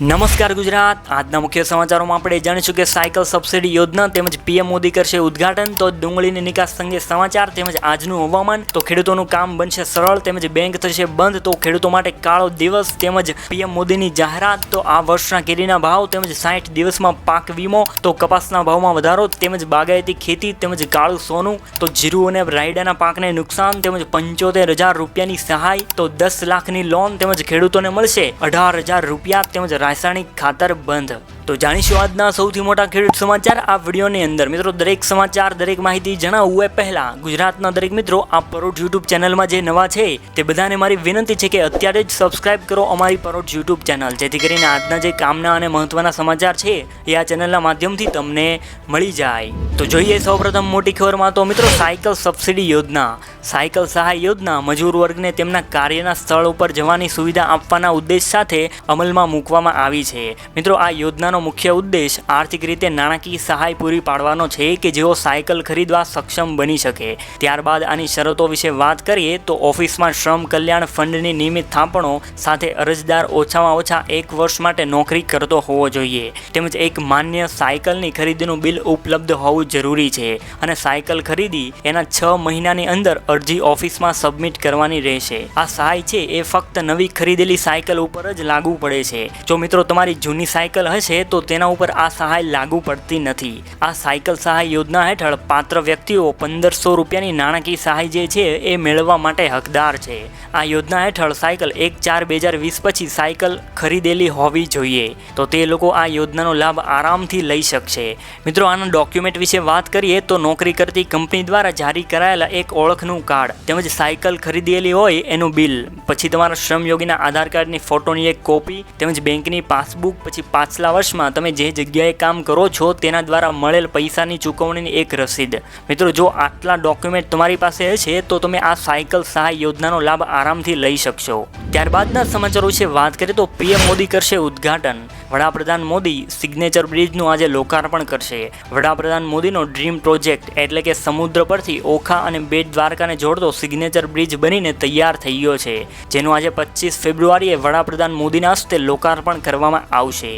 નમસ્કાર ગુજરાત. આજના મુખ્ય સમાચારોમાં આપણે જાણીશું કે સાયકલ સબસિડી યોજના તેમજ પીએમ મોદી કરશે ઉદ્ઘાટન, તો ડુંગળીની નિકાસ અંગે સમાચાર તેમજ આજનું હવામાન. તો ખેડૂતોનું કામ બનશે સરળ તેમજ બેંક થશે બંધ, તો ખેડૂતો માટે કાળો દિવસ તેમજ પીએમ મોદીની જાહેરાત. તો આ વર્ષના કેરીના ભાવ તેમજ સાઠ દિવસમાં પાક વીમો, તો કપાસના ભાવમાં વધારો તેમજ બાગાયતી ખેતી તેમજ કાળું સોનું, તો જીરું અને રાયડાના પાકને નુકસાન તેમજ પંચોતેર હજાર રૂપિયાની સહાય, તો દસ લાખની લોન તેમજ ખેડૂતોને મળશે અઢાર હજાર રૂપિયા તેમજ રાસાયણિક ખાતર બંધ તો જાણીશું આજના સૌથી મોટા ખેડૂત સમાચાર આ વિડીયોની અંદર. મિત્રો, દરેક સમાચાર, દરેક માહિતી જણાવવું એ પહેલા ગુજરાતના દરેક મિત્રો, આ પરોઠ યુટ્યુબ ચેનલમાં જે નવા છે, તે બધાને મારી વિનંતી છે કે અત્યારે જ સબસ્ક્રાઇબ કરો અમારી પરોઠ યુટ્યુબ ચેનલ. જેથી કરીને આજના જે કામના અને મહત્વના સમાચાર છે, એ આ ચેનલના માધ્યમથી તમને મળી જાય. તો જોઈએ સૌપ્રથમ મોટી ખબરમાં તો મિત્રો, સાયકલ સબસિડી યોજના. સાયકલ સહાય યોજના મજૂર વર્ગને તેમના કાર્યના સ્થળ ઉપર જવાની સુવિધા આપવાના ઉદ્દેશ સાથે અમલમાં મૂકવામાં આવી છે. મિત્રો, આ યોજનાનો મુખ્ય ઉદ્દેશ આર્થિક રીતે નાણાકીય સહાય પૂરી પાડવાનો છે કે જેઓ સાયકલ ખરીદવા સક્ષમ બની શકે. ત્યારબાદ આની શરતો વિશે વાત કરીએ તો ઓફિસમાં શ્રમ કલ્યાણ ફંડની નિયમિત થાપણો સાથે અરજદાર ઓછામાં ઓછા એક વર્ષ માટે નોકરી કરતો હોવો જોઈએ. તેમજ એક માન્ય સાયકલની ખરીદીનું બિલ ઉપલબ્ધ હોવું જરૂરી છે અને સાયકલ ખરીદી એના છ મહિનાની અંદર અરજી ઓફિસમાં સબમિટ કરવાની રહેશે. આ સહાય છે એ ફક્ત નવી ખરીદેલી સાયકલ ઉપર જ લાગુ પડે છે. જો મિત્રો તમારી જૂની સાયકલ હશે તો તેના ઉપર આ સહાય લાગુ પડતી નથી. આ સાયકલ સહાય યોજના હેઠળ પાત્ર વ્યક્તિઓ પંદરસો રૂપિયાની નાણાકીય સહાય જે છે એ મેળવવા માટે હકદાર છે. આ યોજના હેઠળ સાયકલ એક ચાર બે હજાર વીસ પછી સાયકલ ખરીદેલી હોવી જોઈએ. તો તે લોકો આ યોજનાનો લાભ આરામથી લઈ શકશે. મિત્રો, આના ડોક્યુમેન્ટ વિશે વાત કરીએ તો નોકરી કરતી કંપની દ્વારા જારી કરાયેલા એક ઓળખનું કાર્ડ તેમજ સાયકલ ખરીદેલી હોય એનું બિલ. પછી તમારા શ્રમયોગીના આધાર કાર્ડની ફોટોની એક કોપી તેમજ બેંકની પાસબુક, પછી પાછલા વર્ષમાં તમે જે જગ્યાએ કામ કરો છો તેના દ્વારા મળેલ પૈસાની ચૂકવણીની એક રસીદ. મિત્રો, જો આટલા ડોક્યુમેન્ટ તમારી પાસે છે, તો તમે આ સાયકલ સહાય યોજનાનો લાભ આરામથી લઈ શકશો. ત્યારબાદના સમાચારો વિશે વાત કરીએ તો પીએમ મોદી કરશે ઉદ્ઘાટન. વડાપ્રધાન મોદી સિગ્નેચર બ્રિજનું આજે લોકાર્પણ કરશે. વડાપ્રધાન મોદીનો ડ્રીમ પ્રોજેક્ટ એટલે કે સમુદ્ર પરથી ઓખા અને બેટ દ્વારકાને જોડતો સિગ્નેચર બ્રિજ બનીને તૈયાર થઈ ગયો છે, જેનું આજે પચીસ ફેબ્રુઆરીએ વડાપ્રધાન મોદીના હસ્તે લોકાર્પણ કરવામાં આવશે.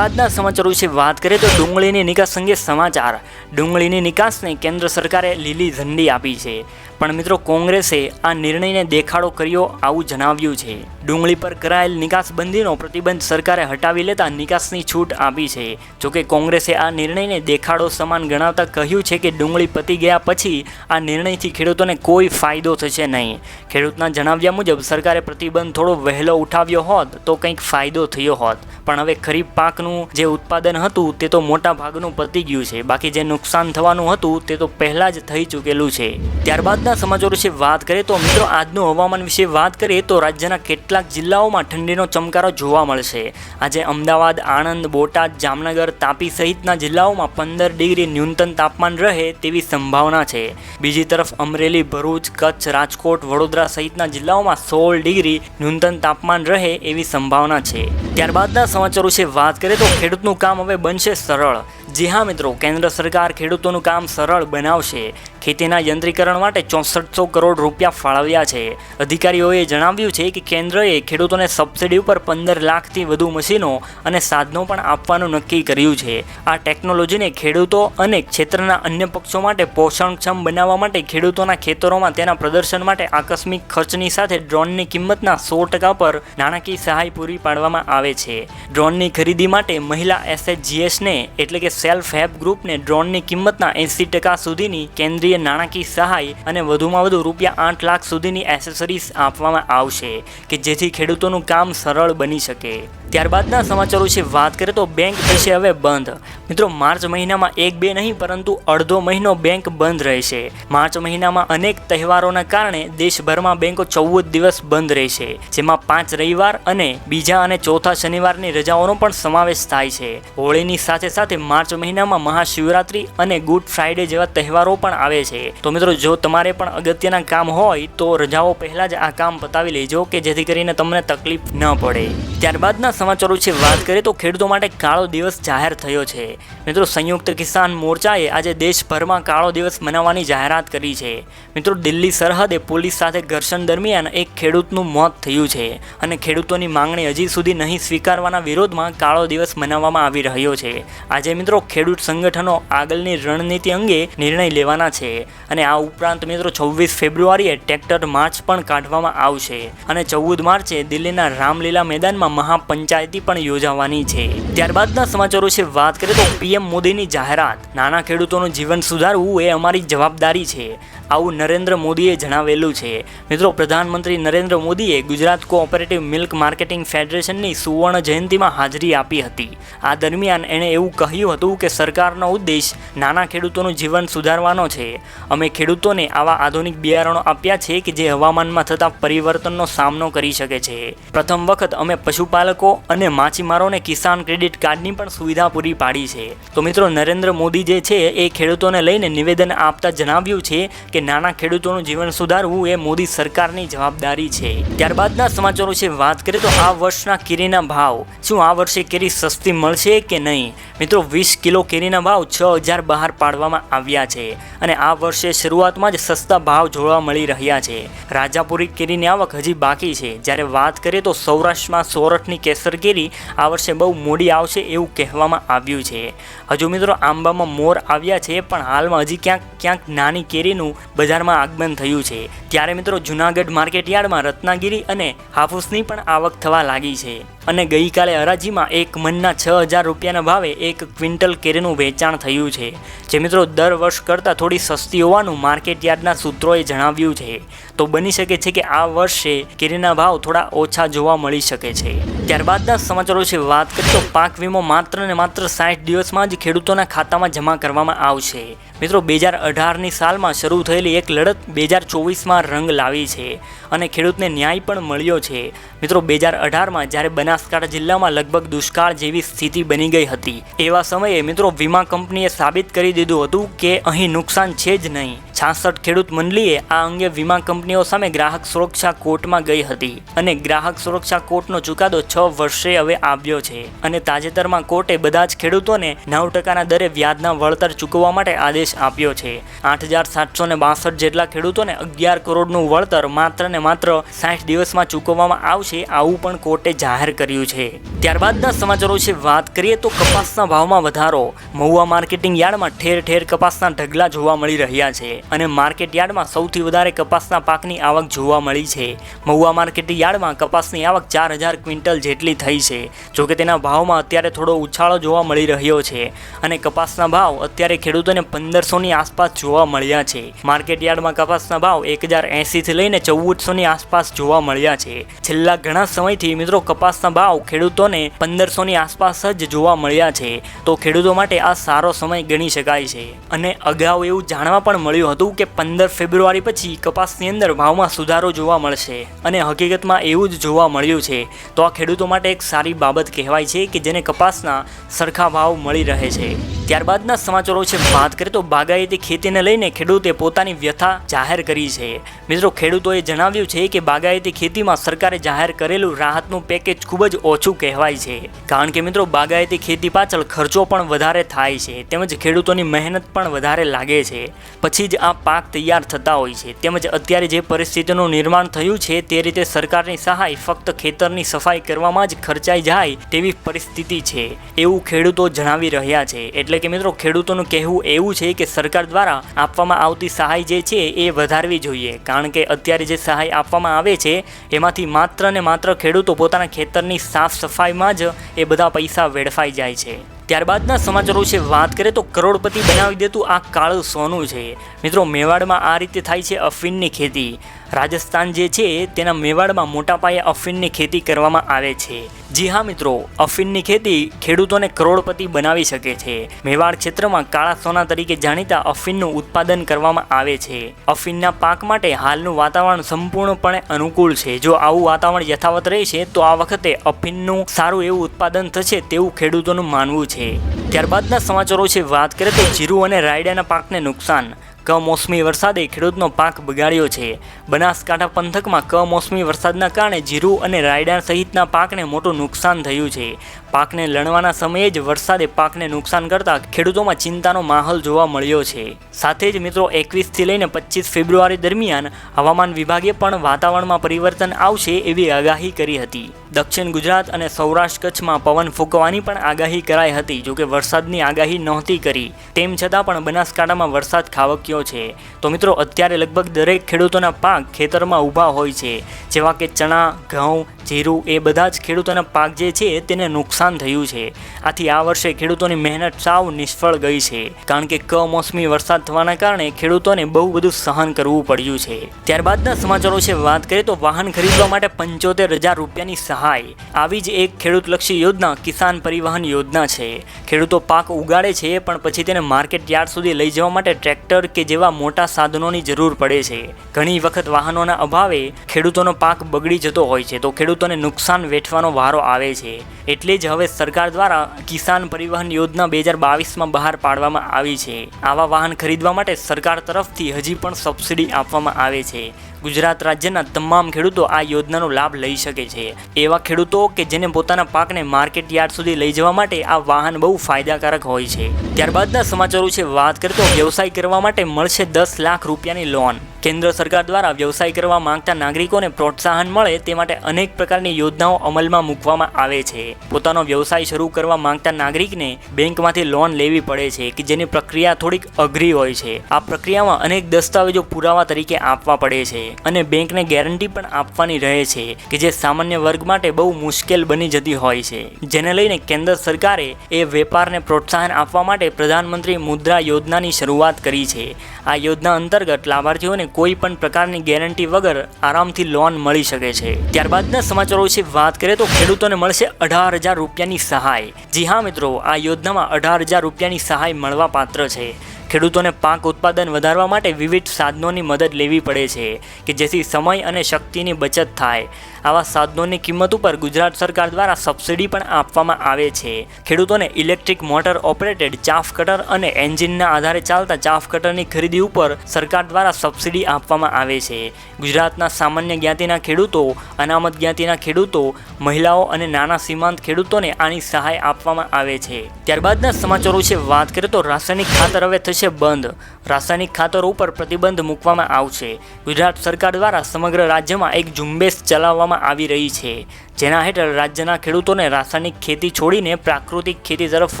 ત્યારબાદના સમાચારો વિશે વાત કરીએ તો ડુંગળીની નિકાસ અંગે સમાચાર. ડુંગળીની નિકાસને કેન્દ્ર સરકારે લીલી ઝંડી આપી છે. પણ મિત્રો, કોંગ્રેસે આ નિર્ણયને દેખાડો કર્યો આવું જણાવ્યું છે. ડુંગળી પર કરાયેલ નિકાસબંધીનો પ્રતિબંધ સરકારે હટાવી લેતા નિકાસની છૂટ આપી છે. જોકે કોંગ્રેસે આ નિર્ણયને દેખાડો સમાન ગણાવતા કહ્યું છે કે ડુંગળી પતી ગયા પછી આ નિર્ણયથી ખેડૂતોને કોઈ ફાયદો થશે નહીં. ખેડૂતના જણાવ્યા મુજબ, સરકારે પ્રતિબંધ થોડો વહેલો ઉઠાવ્યો હોત તો કંઈક ફાયદો થયો હોત. પણ હવે ખરીફ પાકનું જે ઉત્પાદન હતું તે તો મોટા ભાગનું પતી ગયું છે. બાકી જે નુકસાન થવાનું હતું તે તો પહેલાં જ થઈ ચૂકેલું છે. ત્યારબાદના સમાચારો વિશે વાત કરીએ તો મિત્રો, આજનું હવામાન વિશે વાત કરીએ તો રાજ્યના કેટલાક જિલ્લાઓમાં ઠંડીનો ચમકારો જોવા મળશે. આજે અમદાવાદ, આણંદ, બોટાદ, જામનગર, તાપી સહિતના જિલ્લાઓમાં પંદર ડિગ્રી ન્યૂનતમ તાપમાન રહે તેવી સંભાવના છે. બીજી તરફ અમરેલી, ભરૂચ, કચ્છ, રાજકોટ, વડોદરા સહિતના જિલ્લાઓમાં સોળ ડિગ્રી ન્યૂનતમ તાપમાન રહે એવી સંભાવના છે. ત્યારબાદના સમાચારો વિશે વાત કરીએ તો ખેડૂતનું કામ હવે બનશે સરળ. જી હા મિત્રો, કેન્દ્ર સરકાર ખેડૂતોનું કામ સરળ બનાવશે. ખેતીના યંત્રીકરણ માટે ચોસઠસો કરોડ રૂપિયા ફાળવ્યા છે. અધિકારીઓએ જણાવ્યું છે કે કેન્દ્રએ ખેડૂતોને સબસિડી ઉપર પંદર લાખથી વધુ મશીનો અને સાધનો પણ આપવાનું નક્કી કર્યું છે. આ ટેકનોલોજીને ખેડૂતો અને ક્ષેત્રના અન્ય પક્ષો માટે પોષણક્ષમ બનાવવા માટે ખેડૂતોના ખેતરોમાં તેના પ્રદર્શન માટે આકસ્મિક ખર્ચની સાથે ડ્રોનની કિંમતના સો ટકા પર નાણાકીય સહાય પૂરી પાડવામાં આવે છે. ડ્રોનની ખરીદી માટે મહિલા એસએચજીએસને એટલે કે સેલ્ફ હેલ્પ ગ્રુપને ડ્રોનની કિંમતના એંસી ટકા સુધીની કેન્દ્રીય નાણાકીય સહાય અને વધુમાં વધુ રૂપિયા આઠ લાખ સુધીની એસેસરીઝ આપવામાં આવશે કે જેથી ખેડૂતોનું કામ સરળ બની શકે. ત્યારબાદના સમાચારો વિશે વાત કરીએ તો બેંક થશે હવે બંધ. મિત્રો, માર્ચ મહિનામાં એક બે નહીં, પરંતુ અડધો મહિનો બેંક બંધ રહેશે. માર્ચ મહિનામાં અનેક તહેવારોના કારણે દેશભરમાં બેંકો ચૌદ દિવસ બંધ રહેશે, જેમાં પાંચ રવિવાર અને બીજા અને ચોથા શનિવારની રજાઓનો પણ સમાવેશ થાય છે. હોળીની સાથે સાથે માર્ચ મહિનામાં મહાશિવરાત્રી અને ગુડ ફ્રાઈડે જેવા તહેવારો પણ આવે છે. તો મિત્રો, જો તમારે પણ અગત્યના કામ હોય, તો રજાઓ પહેલા જ આ કામ પતાવી લેજો કે જેથી કરીને તમને તકલીફ ન પડે. ત્યારબાદના સમાચારો છે વાત કરીએ તો ખેડૂતો માટે કાળો દિવસ જાહેર થયો છે. મિત્રો, સંયુક્ત કિસાન મોરચાએ આજે દેશભરમાં કાળો દિવસ મનાવવાની જાહેરાત કરી છે. મિત્રો, દિલ્હી સરહદે પોલીસ સાથે ઘર્ષણ દરમિયાન એક ખેડૂતનું મોત થયું છે અને ખેડૂતોની માંગણી હજી સુધી નહીં સ્વીકારવાના વિરોધમાં કાળો દિવસ મનાવવામાં આવી રહ્યો છે. આજે મિત્રો ખેડૂત સંગઠનો આગળની રણનીતિ અંગે નિર્ણય લેવાના છે અને આ ઉપરાંત મિત્રો છવ્વીસ ફેબ્રુઆરીએ ટ્રેક્ટર માર્ચ પણ કાઢવામાં આવશે અને ચૌદ માર્ચે દિલ્હીના રામલીલા મેદાનમાં મહાપંચાયતી પણ યોજાવાની છે. ત્યારબાદના સમાચારો છે વાત કરીએ તો પીએમ મોદીની જાહેરાત, નાના ખેડૂતોનું જીવન સુધારવું એ અમારી જવાબદારી છે. આવું નરેન્દ્ર મોદીએ જણાવેલું છે. મિત્રો, પ્રધાનમંત્રી નરેન્દ્ર મોદીએ ગુજરાત કોઓપરેટિવ મિલ્ક માર્કેટિંગ ફેડરેશનની સુવર્ણ જયંતિમાં હાજરી આપી હતી. આ દરમિયાન એણે એવું કહ્યું હતું કે સરકારનો ઉદ્દેશ નાના ખેડૂતોનું જીવન સુધારવાનો છે. અમે ખેડૂતોને આવા આધુનિક બિયારણો આપ્યા છે કે જે હવામાનમાં થતા પરિવર્તનનો સામનો કરી શકે છે. પ્રથમ વખત અમે પશુપાલકો અને માછીમારોને કિસાન ક્રેડિટ કાર્ડની પણ સુવિધા પૂરી પાડી છે. તો મિત્રો, નરેન્દ્ર મોદી જે છે એ ખેડૂતોને લઈને નિવેદન આપતા જણાવ્યું છે કે નાના ખેડૂતોનું જીવન સુધારવું એ મોદી સરકારની જવાબદારી છે. ત્યારબાદના સમાચારો છે વાત કરીએ તો આ વર્ષના કેરીના ભાવ. શું આ વર્ષે કેરી સસ્તી મળશે કે નહીં? મિત્રો, વીસ કિલો કેરીના ભાવ છ હજાર બહાર પાડવામાં આવ્યા છે અને આ વર્ષે શરૂઆતમાં જ સસ્તા ભાવ જોવા મળી રહ્યા છે. રાજાપુરી કેરીની આવક હજી બાકી છે. જ્યારે વાત કરીએ તો સૌરાષ્ટ્રમાં સોરઠની કેસર કેરી આ વર્ષે બહુ મોડી આવશે એવું કહેવામાં આવ્યું છે. હજુ મિત્રો, આંબામાં મોર આવ્યા છે, પણ હાલમાં હજી ક્યાંક ક્યાંક નાની કેરીનું બજારમાં આગમન થયું છે. ત્યારે મિત્રો જુનાગઢ માર્કેટ યાર્ડમાં રત્નાગીરી અને હાફૂસની પણ આવક થવા લાગી છે. અને ગઈકાલે હરાજીમાં એક મનના છ હજાર રૂપિયાના ભાવે એક ક્વિન્ટલ કેરીનું વેચાણ થયું છે. જે મિત્રો દર વર્ષ કરતાં થોડી સસ્તી હોવાનું માર્કેટ યાર્ડના સૂત્રોએ જણાવ્યું છે. તો બની શકે છે કે આ વર્ષે કેરીના ભાવ થોડા ઓછા જોવા મળી શકે છે. ત્યારબાદના સમાચારો છે વાત કરીએ તો પાક વીમો માત્ર ને માત્ર સાઠ દિવસમાં જ ખેડૂતોના ખાતામાં જમા કરવામાં આવશે. મિત્રો બે હજાર અઢારની સાલમાં શરૂ થયેલી એક લડત બે હજાર ચોવીસમાં રંગ લાવી છે અને ખેડૂતને ન્યાય પણ મળ્યો છે. મિત્રો બે હજાર અઢારમાં જ્યારે બનાસકાંઠા જિલ્લામાં લગભગ દુષ્કાળ જેવી સ્થિતિ બની ગઈ હતી. એવા સમયે મિત્રો વીમા કંપનીએ સાબિત કરી દીધું હતું કે અહીં નુકસાન છે જ નહીં. છાસઠ ખેડૂત મંડળીએ આ અંગે વીમા કંપનીઓ સામે ગ્રાહક સુરક્ષા કોર્ટમાં ગઈ હતી અને ગ્રાહક સુરક્ષા કોર્ટનો ચુકાદો છ વર્ષે હવે આવ્યો છે અને તાજેતરમાં કોર્ટે બધા જ ખેડૂતોને નવ ટકાના દરે વ્યાજના વળતર ચૂકવવા માટે આદેશ આપ્યો છે. આઠ હજાર સાતસો ને બાસઠ જેટલા ખેડૂતોને અગિયાર કરોડનું વળતર માત્ર ને માત્ર સાઠ દિવસમાં ચૂકવવામાં આવશે આવું પણ કોર્ટે જાહેર કર્યું છે. ત્યારબાદના સમાચારો વિશે વાત કરીએ તો કપાસના ભાવમાં વધારો. મહુવા માર્કેટિંગ યાર્ડમાં ઠેર ઠેર કપાસના ઢગલા જોવા મળી રહ્યા છે. અને માર્કેટ યાર્ડમાં સૌથી વધારે કપાસના પાકની આવક જોવા મળી છે. મહુવા માર્કેટ યાર્ડમાં કપાસની આવક ચાર હજાર ક્વિન્ટલ જેટલી થઈ છે. જોકે તેના ભાવમાં અત્યારે થોડો ઉછાળો જોવા મળી રહ્યો છે અને કપાસના ભાવ અત્યારે ખેડૂતોને પંદરસોની આસપાસ જોવા મળ્યા છે. માર્કેટ યાર્ડમાં કપાસના ભાવ એક હજાર એંસીથી લઈને ચૌદસોની આસપાસ જોવા મળ્યા છે. છેલ્લા ઘણા સમયથી મિત્રો કપાસના ભાવ ખેડૂતોને પંદરસોની આસપાસ જ જોવા મળ્યા છે. તો ખેડૂતો માટે આ સારો સમય ગણી શકાય છે. અને અગાઉ એવું જાણવા પણ મળ્યું હતું કે પંદર ફેબ્રુઆરી પછી કપાસની અંદર ભાવમાં સુધારો જોવા મળશે અને હકીકતમાં એવું જ જોવા મળ્યું છે. તો આ ખેડૂતો માટે એક સારી બાબત કહેવાય છે કે જેને કપાસના સરખા ભાવ મળી રહે છે. ત્યારબાદના સમાચારો છે વાત કરીએ તો બાગાયતી ખેતીને લઈને ખેડૂતે પોતાની વ્યથા જાહેર કરી છે. મિત્રો, ખેડૂતોએ જણાવ્યું છે કે બાગાયતી ખેતીમાં સરકારે જાહેર કરેલું રાહતનું પેકેજ ખૂબ જ ઓછું કહેવાય છે. કારણ કે મિત્રો, બાગાયતી ખેતી પાછળ ખર્ચો પણ વધારે થાય છે. તેમજ ખેડૂતોની મહેનત પણ વધારે લાગે છે. પછી જ આ પાક તૈયાર થતા હોય છે. તેમજ અત્યારે જે પરિસ્થિતિનું નિર્માણ થયું છે તે રીતે સરકારની સહાય ફક્ત ખેતરની સફાઈ કરવામાં જ ખર્ચાઈ જાય તેવી પરિસ્થિતિ છે. એવું ખેડૂતો જણાવી રહ્યા છે. એટલે કે મિત્રો, ખેડૂતોનું કહેવું એવું છે કે સરકાર દ્વારા આપવામાં આવતી સહાય જે છે એ વધારવી જોઈએ. કારણ કે અત્યારે જે સહાય આપવામાં આવે છે, એમાંથી માત્ર ને માત્ર ખેડૂતો પોતાના ખેતરની સાફ સફાઈમાં જ એ બધા પૈસા વેડફાઈ જાય છે. ત્યારબાદના સમાચારો છે વાત કરીએ તો કરોડપતિ બનાવી દેતું આ કાળું સોનું છે. મિત્રો, મેવાડમાં આ રીતે થાય છે અફીણની ખેતી. રાજસ્થાન જે છે, તેના મેવાડમાં મોટા પાયે અફીણની ખેતી કરવામાં આવે છે. જી હા મિત્રો અફીણની ખેતી ખેડૂતોને કરોડપતિ બનાવી શકે છે. મેવાડ ક્ષેત્રમાં કાળા સોના તરીકે જાણીતા અફીણનું ઉત્પાદન કરવામાં આવે છે. અફીણના પાક માટે હાલનું વાતાવરણ સંપૂર્ણપણે અનુકૂળ છે. જો આવું વાતાવરણ યથાવત રહેશે, તો આ વખતે અફીણનું સારું એવું ઉત્પાદન થશે તેવું ખેડૂતોનું માનવું છે. ત્યારબાદના સમાચારો છે વાત કરીએ તો જીરું અને રાયડાના પાકને નુકસાન. કમોસમી વરસાદે ખેડૂતનો પાક બગાડ્યો છે. બનાસકાંઠા પંથકમાં કમોસમી વરસાદના કારણે જીરું અને રાયડા સહિતના પાકને મોટું નુકસાન થયું છે. પાકને લણવાના સમયે જ વરસાદે પાકને નુકસાન કરતા ખેડૂતોમાં ચિંતાનો માહોલ જોવા મળ્યો છે. સાથે જ મિત્રો, એકવીસથી લઈને પચીસ ફેબ્રુઆરી દરમિયાન હવામાન વિભાગે પણ વાતાવરણમાં પરિવર્તન આવશે એવી આગાહી કરી હતી. દક્ષિણ ગુજરાત અને સૌરાષ્ટ્ર કચ્છમાં પવન ફૂંકવાની પણ આગાહી કરાઈ હતી જોકે વરસાદની આગાહી નહોતી કરી. તેમ છતાં પણ બનાસકાંઠામાં વરસાદ ખાબક્યો છે. તો મિત્રો, અત્યારે લગભગ દરેક ખેડૂતોના પાક ખેતરમાં ઊભા હોય છે, જેવા કે ચણા, ઘઉં જીરું એ બધા જ ખેડૂતોના પાક જે છે તેને નુકસાન થયું છે. આથી આ વર્ષે ખેડૂતોની મહેનત સાવ નિષ્ફળ ગઈ છે. કારણ કે કમોસમી વરસાદ થવાના કારણે ખેડૂતોને બહુ બધું સહન કરવું પડ્યું છે. ત્યારબાદના સમાચારો છે વાત કરીએ તો વાહન ખરીદવા માટે પંચોતેર હજાર રૂપિયાની સહાય. આવી જ એક ખેડૂતલક્ષી યોજના કિસાન પરિવહન યોજના છે. ખેડૂતો પાક ઉગાડે છે, પણ પછી તેને માર્કેટ યાર્ડ સુધી લઈ જવા માટે ટ્રેક્ટર કે જેવા મોટા સાધનોની જરૂર પડે છે. ઘણી વખત વાહનોના અભાવે ખેડૂતોનો પાક બગડી જતો હોય છે. તો ખેડૂતોને નુકસાન વેઠવાનો વારો આવે છે. એટલે જ હવે સરકાર દ્વારા કિસાન પરિવહન યોજના બે હજાર બાવીસમાં બહાર પાડવામાં આવી છે. આવા વાહન ખરીદવા માટે સરકાર તરફથી હજી પણ સબસિડી આપવામાં આવે છે. ગુજરાત રાજ્યના તમામ ખેડૂતો આ યોજનાનો લાભ લઈ શકે છે. એવા ખેડૂતો કે જેને પોતાના પાકને માર્કેટ યાર્ડ સુધી લઈ જવા માટે આ વાહન બહુ ફાયદાકારક હોય છે. ત્યારબાદના સમાચારો છે વાત કરતો વ્યવસાય કરવા માટે મળશે દસ લાખ રૂપિયાની લોન. કેન્દ્ર સરકાર દ્વારા વ્યવસાય કરવા માંગતા નાગરિકોને પ્રોત્સાહન મળે તે માટે અનેક પ્રકારની યોજનાઓ અમલમાં મૂકવામાં આવે છે. પોતાનો વ્યવસાય શરૂ કરવા માંગતા નાગરિકને બેંકમાંથી લોન લેવી પડે છે કે જેની પ્રક્રિયા થોડીક અઘરી હોય છે. આ પ્રક્રિયામાં અનેક દસ્તાવેજો પુરાવા તરીકે આપવા પડે છે. અને બેંકને ગેરંટી પણ આપવાની રહે છે કે જે સામાન્ય વર્ગ માટે બહુ મુશ્કેલ બની જતી હોય છે. જેને લઈને કેન્દ્ર સરકારે એ વેપારને પ્રોત્સાહન આપવા માટે પ્રધાનમંત્રી મુદ્રા યોજનાની શરૂઆત કરી છે. આ યોજના અંતર્ગત લાભાર્થીઓને કોઈ પણ પ્રકારની ગેરંટી વગર આરામથી લોન મળી શકે છે. ત્યારબાદના સમાચારો વિશે વાત કરીએ તો ખેડૂતોને મળશે અઢાર હજાર રૂપિયાની સહાય. જી હા મિત્રો, આ યોજનામાં અઢાર હજાર રૂપિયાની સહાય મળવા પાત્ર છે. ખેડૂતોને પાક ઉત્પાદન વધારવા માટે વિવિધ સાધનોની મદદ લેવી પડે છે, કે જેથી સમય અને શક્તિની બચત થાય. આવા સાધનોની કિંમત ઉપર ગુજરાત સરકાર દ્વારા સબસિડી પણ આપવામાં આવે છે. ખેડૂતોને electric motor operated chaff cutter અને એન્જિનના આધારે ચાલતા ચાફ કટરની ખરીદી ઉપર સરકાર દ્વારા સબસિડી આપવામાં આવે છે. ગુજરાતના સામાન્ય જ્ઞાતિના ખેડૂતો, અનામત જ્ઞાતિના ખેડૂતો, મહિલાઓ અને નાના સીમાંત ખેડૂતોને આની સહાય આપવામાં આવે છે. ત્યારબાદના સમાચારો છે વાત કરીએ તો રાસાયણિક ખાતર હવે થશે બંધ. રાસાયણિક ખાતરો ઉપર પ્રતિબંધ મૂકવામાં આવશે. ગુજરાત સરકાર દ્વારા સમગ્ર રાજ્યમાં એક ઝુંબેશ ચલાવવામાં આવી રહી છે, જેના હેઠળ રાજ્યના ખેડૂતોને રાસાયણિક ખેતી છોડીને પ્રાકૃતિક ખેતી તરફ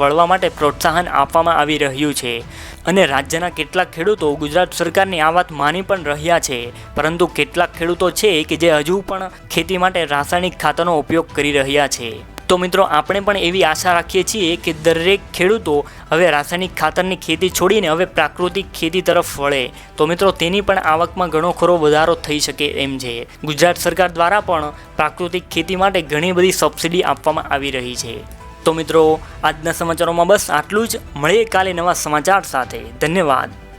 વળવા માટે પ્રોત્સાહન આપવામાં આવી રહ્યું છે. અને રાજ્યના કેટલાક ખેડૂતો ગુજરાત સરકારની આ વાત માની પણ રહ્યા છે, પરંતુ કેટલાક ખેડૂતો છે કે જે હજુ પણ ખેતી માટે રાસાયણિક ખાતરનો ઉપયોગ કરી રહ્યા છે. તો મિત્રો, આપણે પણ એવી આશા રાખીએ છીએ કે દરેક ખેડૂતો હવે રાસાયણિક ખાતરની ખેતી છોડીને હવે પ્રાકૃતિક ખેતી તરફ વળે. તો મિત્રો, તેની પણ આવકમાં ઘણો ખરો વધારો થઈ શકે એમ છે. ગુજરાત સરકાર દ્વારા પણ પ્રાકૃતિક ખેતી માટે ઘણી બધી સબસિડી આપવામાં આવી રહી છે. તો મિત્રો, આજના સમાચારોમાં બસ આટલું જ. મળીએ કાલે નવા સમાચાર સાથે. ધન્યવાદ.